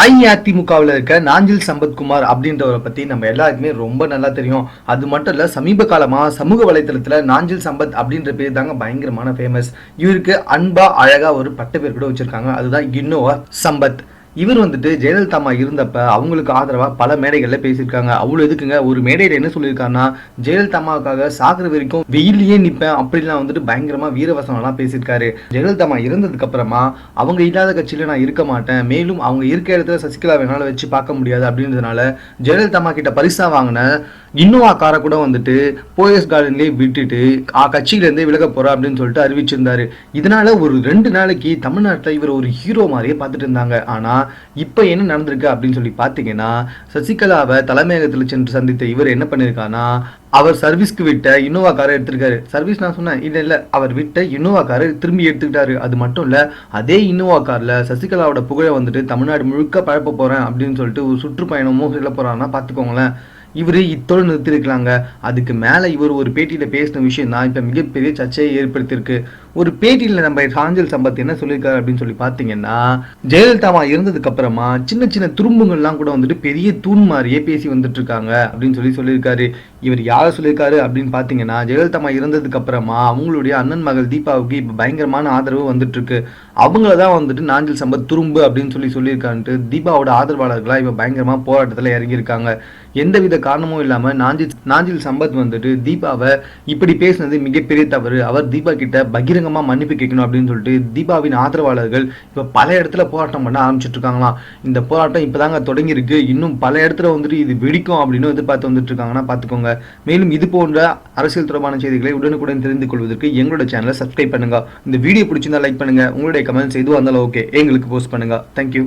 அஇஅதிமுகவில் இருக்க நாஞ்சில் சம்பத்குமார் அப்படின்றவரை பற்றி நம்ம எல்லாருக்குமே ரொம்ப நல்லா தெரியும். அது மட்டும் இல்லை சமீப காலமாக சமூக வலைத்தளத்தில் நாஞ்சில் சம்பத் அப்படின்ற பேர் தாங்க பயங்கரமான ஃபேமஸ் இவருக்கு அன்பா அழகா ஒரு பட்ட பேர் கூட வச்சிருக்காங்க. அதுதான் இன்னோவா சம்பத். இவர் வந்துட்டு ஜெயலலிதா அம்மா இருந்தப்ப அவங்களுக்கு ஆதரவா பல மேடைகளில் பேசியிருக்காங்க. அவ்வளவு எதுக்குங்க? ஒரு மேடையில என்ன சொல்லியிருக்காருன்னா ஜெயலலிதா அம்மாவுக்காக சாகுற வரைக்கும் வெயிலையே நிப்பேன். அப்படிலாம் வந்துட்டு பயங்கரமா வீரவசனம் எல்லாம் பேசியிருக்காரு. ஜெயலலிதா அம்மா இருந்ததுக்கு அப்புறமா அவங்க இல்லாத கட்சியில நான் இருக்க மாட்டேன். மேலும் அவங்க இருக்க இடத்துல சசிகலா வேணாலும் வச்சு பார்க்க முடியாது. அப்படின்றதுனால ஜெயலலிதா அம்மா கிட்ட பரிசா வாங்கின இன்னோவா காரை கூட வந்துட்டு போயஸ் கார்டன்லேயே விட்டுட்டு ஆ கட்சியிலேருந்தே விலக போகிறா அப்படின்னு சொல்லிட்டு அறிவிச்சிருந்தாரு. இதனால ஒரு ரெண்டு நாளைக்கு தமிழ்நாட்டில் இவர் ஒரு ஹீரோ மாதிரியே பார்த்துட்டு இருந்தாங்க ஆனால் இப்போ என்ன நடந்திருக்கு அப்படின்னு சொல்லி பார்த்தீங்கன்னா சசிகலாவை தலைமையகத்தில் சென்று சந்தித்த இவர் என்ன பண்ணியிருக்காருன்னா அவர் சர்வீஸ்க்கு விட்ட இன்னோவா காரை எடுத்திருக்காரு. சர்வீஸ் நான் சொன்னேன் இல்லை இல்லை அவர் விட்ட இன்னோவா காரை திரும்பி எடுத்துக்கிட்டாரு. அது மட்டும் இல்லை அதே இன்னோவா காரில் சசிகலாவோட புகழை வந்துட்டு தமிழ்நாடு முழுக்க பழப்ப போகிறேன் அப்படின்னு சொல்லிட்டு ஒரு சுற்றுப்பயணமும் செல்ல போறாருன்னா பார்த்துக்கோங்களேன். இவர் இத்தோடு நிறுத்தியிருக்கலாங்க. அதுக்கு மேல இவர் ஒரு பேட்டியில பேசின விஷயம் தான். இப்ப மிகப்பெரிய சர்ச்சையை ஏற்படுத்தியிருக்கு. ஒரு பேட்டியில நம்ம சாஞ்சல் சம்பத் என்ன சொல்லியிருக்காரு அப்படின்னு சொல்லி பாத்தீங்கன்னா ஜெயலலிதாவா இருந்ததுக்கு அப்புறமா சின்ன சின்ன துரும்புங்கள்லாம் கூட வந்துட்டு பெரிய தூண் மாதிரியே பேசி வந்துட்டு இருக்காங்க அப்படின்னு சொல்லி சொல்லியிருக்காரு. இவர் யாரை சொல்லியிருக்காரு அப்படின்னு பார்த்தீங்கன்னா ஜெயலலிதாமா இருந்ததுக்கு அப்புறமா அவங்களுடைய அண்ணன் மகள் தீபாவுக்கு இப்போ பயங்கரமான ஆதரவு வந்துட்டு இருக்கு அவங்கள தான் வந்துட்டு நாஞ்சில் சம்பத் துரும்பு அப்படின்னு சொல்லி சொல்லியிருக்கான்ட்டு தீபாவோட ஆதரவாளர்களா இப்போ பயங்கரமா போராட்டத்துல இறங்கியிருக்காங்க. எந்தவித காரணமும் இல்லாம நாஞ்சில் நாஞ்சில் சம்பத் வந்துட்டு தீபாவை இப்படி பேசினது மிகப்பெரிய தவறு. அவர் தீபா கிட்ட பகிரங்கமாக மன்னிப்பு கேட்கணும் அப்படின்னு சொல்லிட்டு தீபாவின் ஆதரவாளர்கள் இப்ப பல இடத்துல போராட்டம் பண்ண ஆரம்பிச்சிட்டு இருக்காங்களாம் இந்த போராட்டம் இப்பதாங்க தாங்க தொடங்கியிருக்கு. இன்னும் பல இடத்துல வந்துட்டு இது வெடிக்கும் அப்படின்னு எதிர்பார்த்து வந்துட்டு இருக்காங்கன்னா பாத்துக்கோங்க. மேலும் இது போன்ற அரசியல் தொடர்பான செய்திகளை உடனுக்குடன் தெரிந்து கொள்வதற்கு எங்களோட சேனலை சப்ஸ்கிரைப் பண்ணுங்க. இந்த வீடியோ பிடிச்சிருந்தா லைக் பண்ணுங்க. உங்களுடைய கமெண்ட்ஸ் எதுவும் இருந்தாலும் ஓகே எங்களுக்கு போஸ்ட் பண்ணுங்க. தேங்க்யூ